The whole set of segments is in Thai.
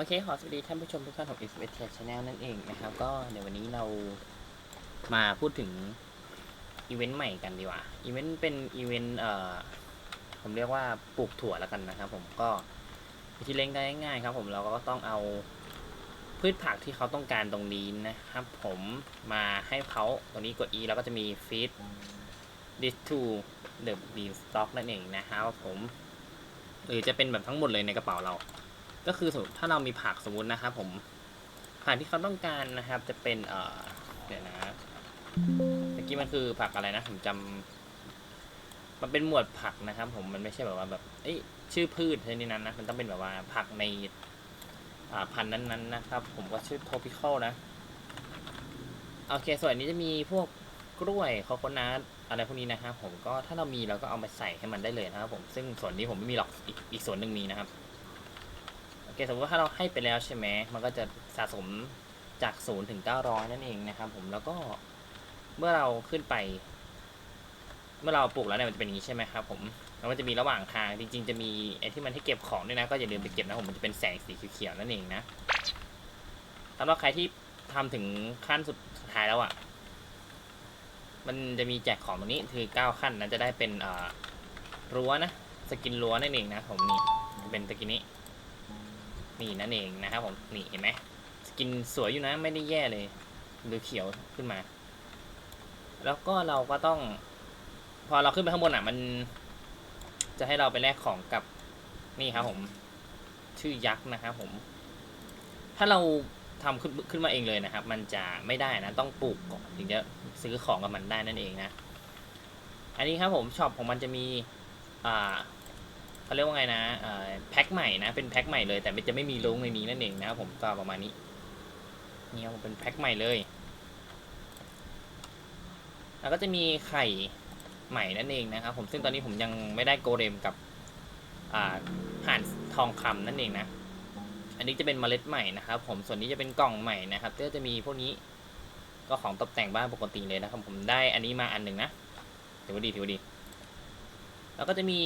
โอเค ขอสวัสดีท่านผู้ชมทุกท่านของ s อ s Channel นั่นเองนะครับ ก็เดี๋ยววันนี้เรามาพูดถึงอีเวนต์ใหม่กันดีกว่า อีเวนต์เป็นอีเวนต์เอ่อ ผมเรียกว่าปลูกถั่วแล้วกันนะครับผมก็วิธีเล่นก็ง่ายๆครับผมเราก็ต้องเอาพืชผักที่เขาต้องการตรงนี้นะครับ ผมมาให้เขาตรงนี้กด E แล้วก็จะมี feed this to the bean stock นั่นเองนะครับผมหรือจะเป็นแบบทั้งหมดเลยในกระเป๋าเรา ก็คือสมมติถ้าเรามีผักสมมุตินะครับผมผักที่เขาต้องการนะครับจะเป็นเอ่อเดี๋ยวนะเมื่อกี้มันคือผักอะไรนะผมจำมันเป็นหมวดผักนะครับ ผมมันไม่ใช่แบบว่าแบบเอ้ยชื่อพืชชนิดนั้นนะมันต้องเป็นแบบว่าผักในพันธุ์นั้นๆนะครับ ผมก็ชื่อ tropical นะโอเค ส่วนนี้จะมีพวกกล้วยคอโคนัทอะไรพวกนี้นะครับผมก็ถ้าเรามีเราก็เอามาใส่ให้มันได้เลยนะครับผมซึ่งส่วนนี้ผมไม่มีหรอกอีกอีกส่วนหนึ่งมีนะครับ เคสมมติว่าถ้าเราให้ไปแล้วใช่ไหมมันก็จะสะสมจากศูนย์ถึงเก้าร้อยนั่นเองนะครับผมแล้วก็เมื่อเราขึ้นไป เมื่อเราปลูกแล้วเนี่ยมันจะเป็นอย่างนี้ใช่ไหมครับผมแล้วมันจะมีระหว่างทางจริง ๆ จะมีไอ้ที่มันให้เก็บของด้วยนะ ก็อย่าลืมไปเก็บนะผมมันจะเป็นแสงสีเขียวๆนั่นเองนะสำหรับใครที่ทำถึงขั้นสุดท้ายแล้วอะ มันจะมีแจกของตรงนี้คือเก้าขั้นนะจะได้เป็นรั้วนะสกินรั้วนั่นเองนะผมนี่เป็นสกินนี้ นี่นั่นเองนะครับผมนี่เห็นไหมสกินสวยอยู่นะไม่ได้แย่เลยหรือเขียวขึ้นมา แล้วก็เราก็ต้อง พอเราขึ้นไปข้างบนอะ มัน จะให้เราไปแลกของกับนี่ครับผม ชื่อยักษ์นะครับผม ถ้าเราทำขึ้นขึ้นมาเองเลยนะครับ มันจะไม่ได้นะ ต้องปลูกก่อนถึงจะซื้อของกับมันได้นั่นเองนะ อันนี้ครับผมช็อปของมันจะมีอ่า เขาเรียกว่าไงนะอ่อแพ็คใหม่นะ เป็นแพ็คใหม่เลย แต่จะไม่มีลงในนี้นั่นเองนะครับผมก็ประมาณนี้นี่ครับผมเป็นแพ็คใหม่เลย แล้วก็จะมีไข่ใหม่นั่นเองนะครับผมซึ่งตอนนี้ผมยังไม่ได้โกเรมกับอ่าห่านทองคำนั่นเองนะ อันนี้จะเป็นเมล็ดใหม่นะครับผมส่วนนี้จะเป็นกล่องใหม่นะครับก็จะมีพวกนี้ก็ของตกแต่งบ้านปกติเลยนะครับผมได้อันนี้มาอันหนึ่งนะถือว่าดีถือว่าดี แล้วก็จะมี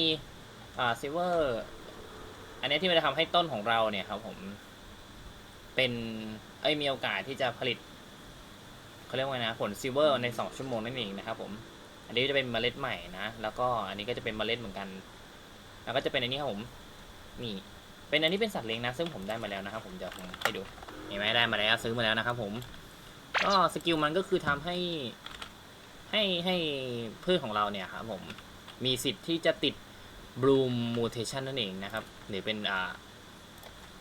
อ่าซิเวอร์อันนี้ที่มันจะทำให้ต้นของเราเนี่ยครับผมเป็นเอ้ยมีโอกาสที่จะผลิตเขาเรียกว่าไงนะผลซิเวอร์ใน 2 ชั่วโมงนั่นเองนะครับผม อันนี้จะเป็นเมล็ดใหม่นะ แล้วก็อันนี้ก็จะเป็นเมล็ดเหมือนกัน แล้วก็จะเป็นอันนี้ครับผมนี่เป็นอันนี้เป็นสัตว์เลี้ยงนะ ซึ่งผมได้มาแล้วนะครับผมเดี๋ยวผมให้ดูเห็นไหมได้มาแล้วซื้อมาแล้วนะครับผมก็สกิลมันก็คือทำให้ให้ให้พืชของเราเนี่ยครับผมมีสิทธิ์ที่จะติด bloom mutation นั่นเองนะครับ หรือเป็นอ่า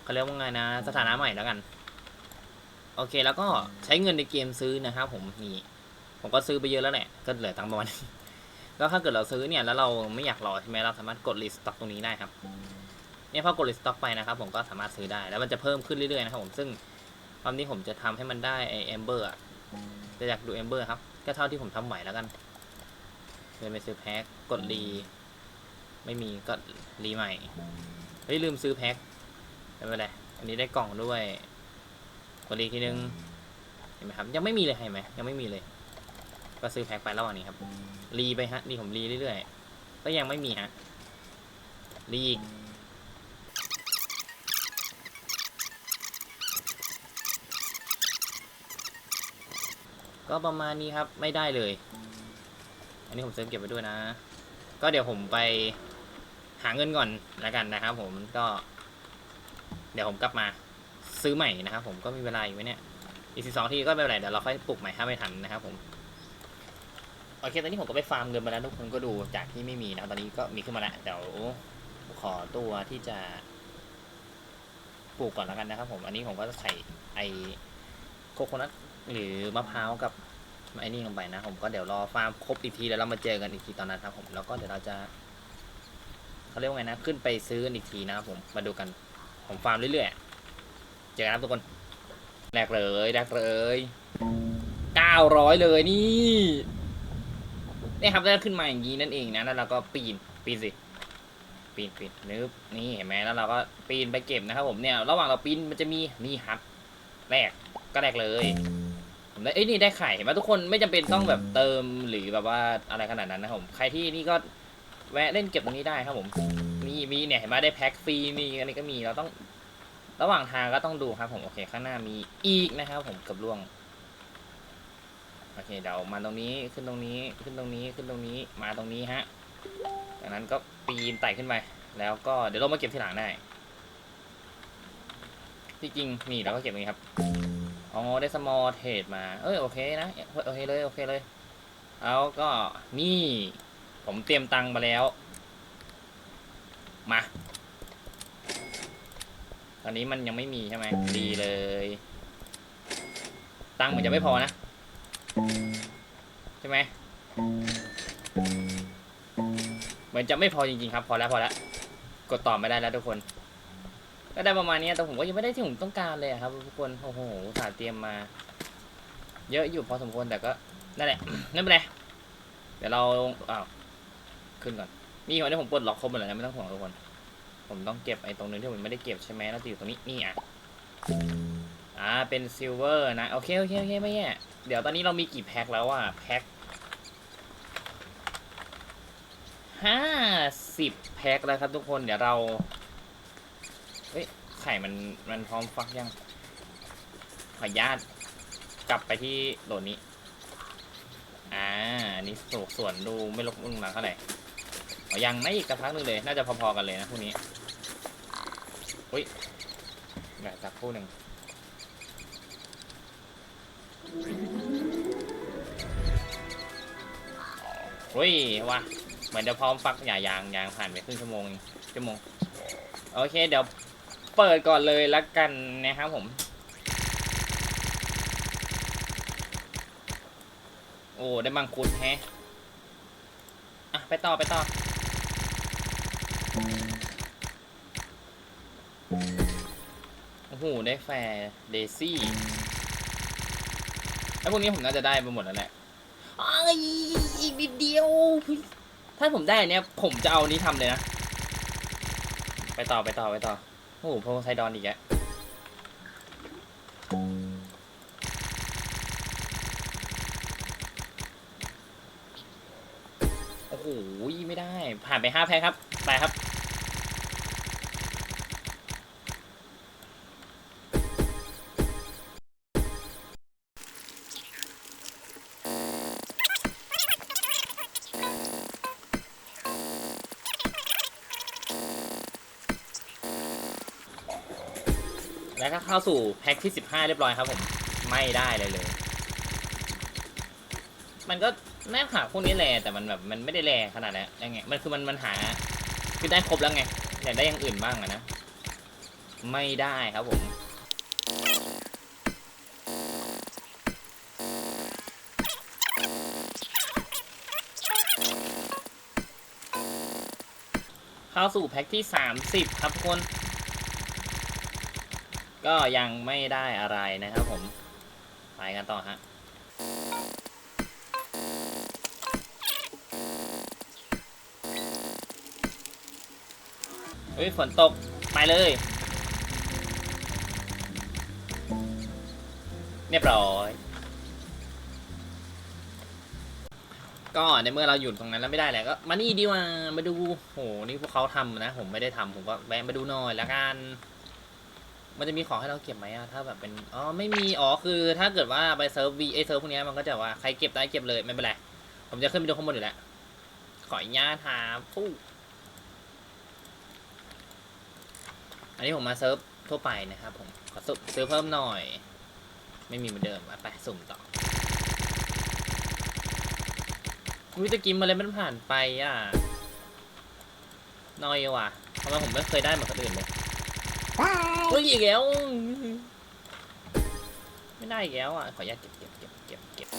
เขาเรียกว่าไงนะ สถานะใหม่แล้วกัน โอเคแล้วก็ใช้เงินในเกมซื้อนะครับผมนี่ผมก็ซื้อไปเยอะแล้วแหละ ก็เหลือตังค์ประมาณนี้ก็ถ้าเกิดเราซื้อเนี่ยแล้วเราไม่อยากรอใช่ไหมเราสามารถกด restock ตรงนี้ได้ครับเนี่ยพอกด restock ไปนะครับ ผมก็สามารถซื้อได้แล้วมันจะเพิ่มขึ้นเรื่อยๆนะครับผมซึ่งความนี้ผมจะทำให้มันได้ไอเอมเบอร์จะอยากดูเอมเบอร์ครับ ก็เท่าที่ผมทำไหวแล้วกันเดินไปซื้อแพ็คกดรี ไม่มีก็รีใหม่ เฮ้ยลืมซื้อแพ็คไม่เป็นไรอันนี้ได้กล่องด้วยกดรีทีนึง เห็นไหมครับ ยังไม่มีเลยเห็นไหมยังไม่มีเลย ก็ซื้อแพ็คไประหว่างนี้ครับ รีไปฮะ นี่ผมรีเรื่อยๆ ก็ยังไม่มีฮะ รีอีกก็ประมาณนี้ครับ ไม่ได้เลย อันนี้ผมเซฟเก็บไว้ด้วยนะ ก็เดี๋ยวผมไป หาเงินก่อนแล้วกันนะครับ ผมก็ เดี๋ยวผมกลับมาซื้อใหม่นะครับผมก็มีเวลาอยู่ไหมเนี่ยอีกสิบสองทีก็ไม่เป็นไรเดี๋ยวเราค่อยปลุกใหม่ถ้าไม่ทันนะครับผมโอเคตอนนี้ผมก็ไปฟาร์มเงินมาแล้วทุกคนก็ดูจากที่ไม่มีนะตอนนี้ก็มีขึ้นมาแล้วเดี๋ยวขอตัวที่จะปลูกก่อนแล้วกันนะครับ ผมอันนี้ผมก็จะใส่ไอโคโคนัทหรือมะพร้าวกับไอ้นี่ลงไปนะ ผมก็เดี๋ยวรอฟาร์มครบอีกทีแล้วเรามาเจอกันอีกทีตอนนั้นครับผมแล้วก็เดี๋ยวเราจะ เขาเรียกว่าไงนะ ขึ้นไปซื้ออีกทีนะครับผม มาดูกัน ผมฟาร์มเรื่อยๆ เจอกันครับทุกคน แรกเลยแรกเลยเก้าร้อยเลยนี่นี่ครับได้ขึ้นมาอย่างนี้นั่นเองนะ แล้วเราก็ปีน ปีนสิ ปีนปีนนึบนี่เห็นไหมแล้วเราก็ปีนไปเก็บนะครับผมเนี่ย ระหว่างเราปีนมันจะมีนี่ครับแรก ก็แรกเลยผมได้เอ้ยนี่ได้ไข่เห็นไหมทุกคนไม่จำเป็นต้องแบบเติมหรือแบบว่าอะไรขนาดนั้นนะครับผม ใครที่นี่ก็ แวะเล่นเก็บตรงนี้ได้ครับผม มีมีเนี่ยเห็นไหมได้แพ็คฟรีมีอันนี้ก็มีเราต้อง ระหว่างทางก็ต้องดูครับผมโอเคข้างหน้ามีอีกนะครับ ผมกับล่วงโอเคเดี๋ยวมาตรงนี้ขึ้นตรงนี้ขึ้นตรงนี้ขึ้นตรงนี้มาตรงนี้ฮะจากนั้นก็ปีนไต่ขึ้นไปแล้วก็เดี๋ยวเรามาเก็บทีหลังได้ที่จริงนี่เราก็เก็บตรงนี้ครับอ๋อได้สมอลเทรดมาเอ้ยโอเคนะโอเคเลยโอเคเลยแล้วก็นี่ ผมเตรียมตังค์มาแล้ว มา ตอนนี้มันยังไม่มีใช่ไหม ดีเลย ตังค์เหมือนจะไม่พอนะ ใช่ไหมเหมือนจะไม่พอจริงๆครับ พอแล้วพอแล้ว กดต่อไม่ได้แล้วทุกคน ก็ได้ประมาณนี้แต่ผมก็ยังไม่ได้ที่ผมต้องการเลยครับทุกคน โอ้โหสาเตรียมมา เยอะอยู่พอสมควรแต่ก็นั่นแหละไม่เป็นไรเดี๋ยวเราอ้าว ขึ้นก่อน นี่วันนี้ผมปลดล็อกครบหมดแล้วนะไม่ต้องห่วงทุกคน ผมต้องเก็บไอ้ตรงนึงที่ผมไม่ได้เก็บใช่ไหมแล้วจะอยู่ตรงนี้ นี่อะ อ่า เป็นซิลเวอร์นะ โอเค โอเค โอเค ไม่แย่ เดี๋ยวตอนนี้เรามีกี่แพ็คแล้วอะ แพ็คห้าสิบแพ็คแล้วครับทุกคน เดี๋ยวเรา เฮ้ย ไข่มัน มันพร้อมฟักยัง ขออนุญาตกลับไปที่โหลดนี้ อ่า อันนี้สส่วนดูไม่ลกลุ่งหลังเท่าไหร่ อ๋อยังไม่อีกสักพักหนึงเลย น่าจะพอๆกันเลยนะพวกนี้อุ้ยเดี๋ยวสักครู่หนึ่งเฮ้ยว่ะเหมือนจะพร้อมฟักอย่ายางยางผ่านไปครึ่งชั่วโมงเองชั่วโมง โอเค เดี๋ยวเปิดก่อนเลยละกันนะครับผม โอ้ ได้มังคุดแฮะ อะ ไปต่อ ไปต่อ โอ้โห ได้แฟร์เดซี่ไอ้พวกนี้ผมน่าจะได้ไปหมดแล้วแหละอีกนิดเดียว ถ้าผมได้เนี้ยผมจะเอานี้ทำเลยนะ ไปต่อไปต่อไปต่อ โอ้โหพวกไซดอนอีกแล้ว โอ้โหไม่ได้ ผ่านไปห้าแพ้ครับ ไปครับ แล้วก็เข้าสู่แพ็คที่ 15 เรียบร้อยครับผม ไม่ได้เลยเลย มันก็ แน่หาพวกนี้แลแต่มันแบบมันไม่ได้แลขนาดนั้นยังไงมันคือมันมันหาคือได้ครบแล้วไงอยากได้อย่างอื่นบ้างอะนะ ไม่ได้ครับผมเข้าสู่แพ็คที่ 30 ครับทุกคน ก็ยังไม่ได้อะไรนะครับผม ไปกันต่อฮะ ฮ้ยฝนตกไปเลย เรียบร้อย ก็ในเมื่อเราอยู่ตรงนั้นแล้วไม่ได้แหละก็มานี่ดีว่ามาดูโหนี่พวกเขาทำนะ ผมไม่ได้ทำผมก็แวะมาดูหน่อยละกันมันจะมีของให้เราเก็บไหมอะถ้าแบบเป็น อ๋อ ไม่มี อ๋อ คือ ถ้าเกิดว่าไปเซิร์ฟวีไอเซิร์ฟพวกนี้มันก็จะว่า ใครเก็บได้เก็บเลย ไม่เป็นไร ผมจะขึ้นไปดูข้างบนอยู่แล้ว ขออนุญาตหาผู้ อันนี้ผมมาเซิร์ฟทั่วไปนะครับผมขอซุซื้อเพิ่มหน่อย ไม่มีเหมือนเดิมอะไปสุ่มต่อวิตะกิมมาเลยมันผ่านไปอะน้อยว่ะทำไมผมไม่เคยได้เหมือนคนอื่นเลยเฮ้ยอีกแล้ว ไม่ได้อีกแล้วอะ ขออนุญาตเก็บเก็บเก็บเก็บเก็บ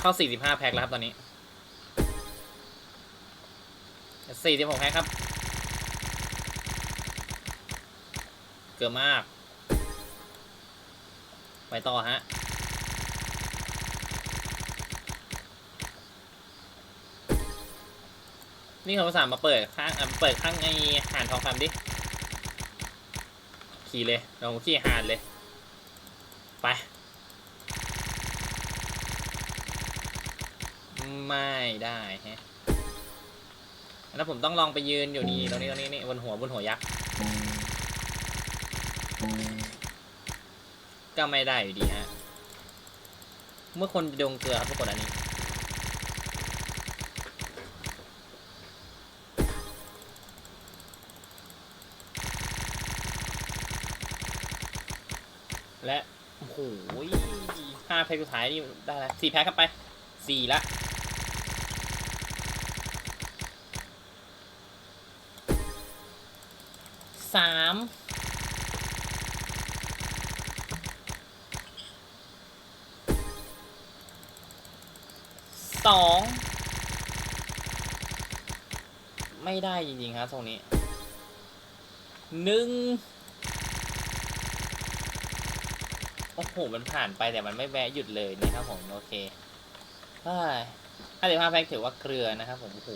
เข้า 45 แพ็คแล้วครับตอนนี้ 46แพ็ครับ เกือบมาก ไปต่อฮะนี่เขาสามมาเปิดข้างอะเปิดข้างไอหานทองคำดิ ขี่เลยลองขี่หานเลย ไป ไม่ได้ฮะ แล้วผมต้องลองไปยืนอยู่นี่ตรงนี้ตรงนี้นี่บนหัวบนหัวยักษ์ก็ไม่ได้อยู่ดีฮะ เมื่อคนโดนเกลือครับทุกคนอันนี้และโอ้โหห้าแพ็คสุดท้ายนี่ได้แล้วสี่แพ็คครับไปสี่ละามสองไม่ได้จริงๆครับตรงนี้หนึ่งโอ้โห มันผ่านไปแต่มันไม่แวะหยุดเลยนะครับผม โอเคห้าสิบห้าแพ็คถือว่าเกลือนะครับผม โอ้โห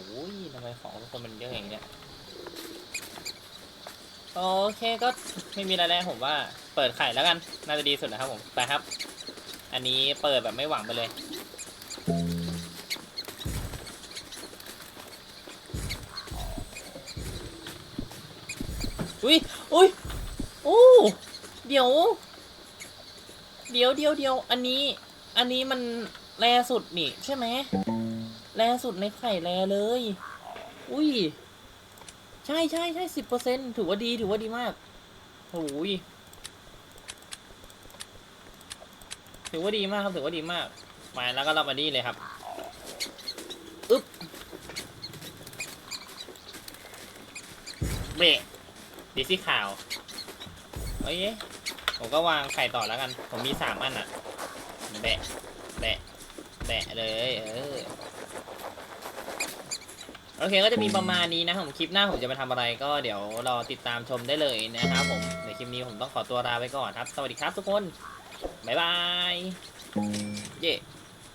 ทำไมของทุกคนมันเยอะอย่างเนี้ย โอเคก็ไม่มีอะไรแล้วผมว่าเปิดไข่แล้วกัน น่าจะดีสุดนะครับผมไปครับ อันนี้เปิดแบบไม่หวังไปเลย อุ้ยอุ้ยโอ้เดี๋ยว เดี๋ยวเดี๋ยวเดี๋ยวอันนี้ อันนี้มันแรสุดนี่ใช่ไหมแรสุดในไข่แรเลย อุ้ย ใช่ใช่ใช่สิบเปอร์เซ็นถือว่าดีถือว่าดีมากโอ้ยถือว่าดีมากครับถือว่าดีมากมาแล้วก็รับมาดีเลยครับอึ๊บเบรกดีซี่ข่าวโอ้ยผมก็วางไข่ต่อแล้วกัน ผมมีสามอันอะแบะแบะแบะเลย เออ โอเคก็จะมีประมาณนี้นะครับผมคลิปหน้าผมจะไปทำอะไรก็เดี๋ยวรอติดตามชมได้เลยนะครับผมในคลิปนี้ผมต้องขอตัวลาไปก่อนครับ สวัสดีครับทุกคน บ๊ายบาย เย้